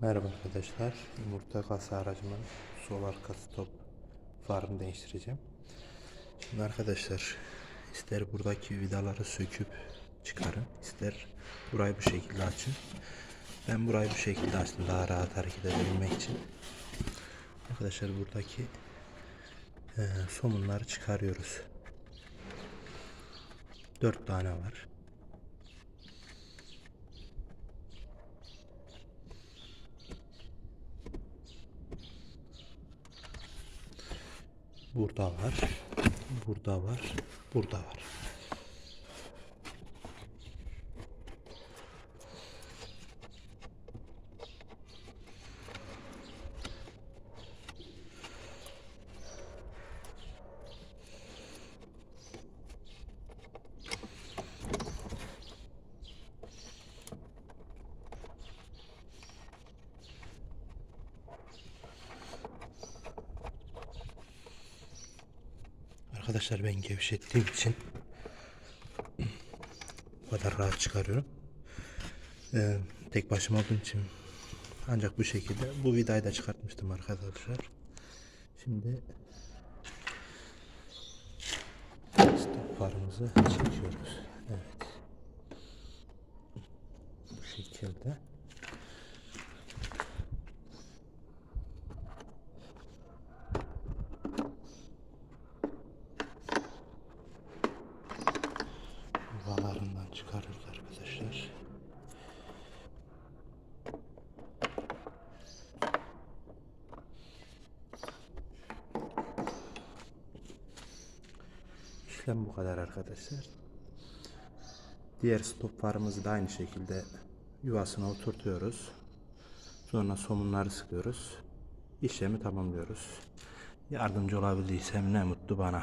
Merhaba arkadaşlar. Yumurta kasa aracımın sol arka stop farını değiştireceğim. Şimdi arkadaşlar ister buradaki vidaları söküp çıkarın, ister burayı bu şekilde açın. Ben burayı bu şekilde açtım daha rahat hareket edebilmek için. Arkadaşlar buradaki eee, somunları çıkarıyoruz. Dört tane var. Burada var. Burada var. Burada var. Arkadaşlar ben gevşettiğim için bu kadar rahat çıkarıyorum. Ee, tek başıma olduğum için ancak bu şekilde bu vidayı da çıkartmıştım arkadaşlar. Şimdi stop farımızı çekiyoruz. Evet. Bu şekilde. Çıkarıyoruz arkadaşlar. İşlem bu kadar arkadaşlar. Diğer stop farımızı da aynı şekilde yuvasına oturtuyoruz. Sonra somunları sıkıyoruz. İşlemi tamamlıyoruz. Yardımcı olabildiysem ne mutlu bana.